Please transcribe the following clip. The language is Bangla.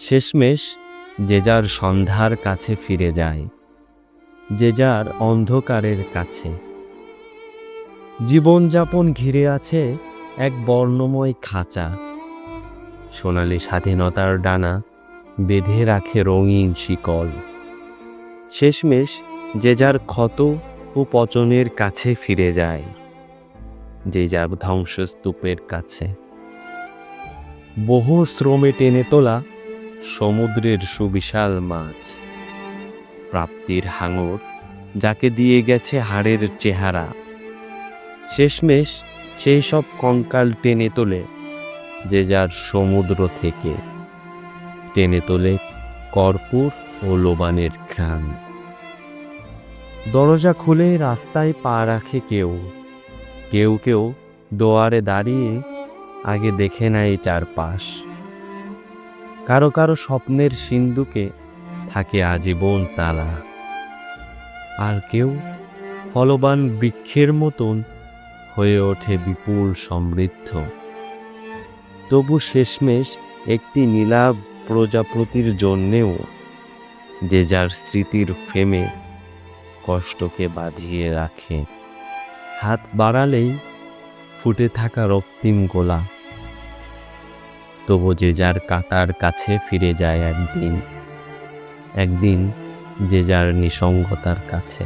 শেষমেশ যে যার সন্ধ্যার কাছে ফিরে যায়, যে যার অন্ধকারের কাছে। জীবনযাপন ঘিরে আছে এক বর্ণময় খাঁচা। সোনালি স্বাধীনতার ডানা বেঁধে রাখে রঙিন শিকল। শেষমেশ যে যার ক্ষত ও পচনের কাছে ফিরে যায়, যে যার ধ্বংসস্তূপের কাছে। বহু শ্রমে টেনে তোলা সমুদ্রের সুবিশাল মাছ। প্রাপ্তির হাঙর, যাকে দিয়ে গেছে হাড়ের চেহারা। শেষমেশ সেই সব কঙ্কাল টেনে তোলে, যে যার সমুদ্র থেকে। টেনে তোলে কর্পূর ও লোবানের ঘ্রাণ। দরজা খুলে রাস্তায় পা রাখে কেউ। কেউ কেউ দোয়ারে দাঁড়িয়ে আগে দেখে নেয় চারপাশ। কারও কারও স্বপ্নের সিন্ধুকে থাকে আজীবন তালা। আর কেউ ফলবান বৃক্ষের মতন হয়ে ওঠে বিপুল সমৃদ্ধ। তবু শেষমেশ একটি নীলাভ প্রজাপতির জন্যেও যে যার স্মৃতির ফেমে কষ্টকে বাঁধিয়ে রাখে। হাত বাড়ালেই ফুটে থাকা রক্তিম গোলা তবু যে যার কাটার কাছে ফিরে যায় একদিন একদিন যে যার নিসঙ্গতার কাছে।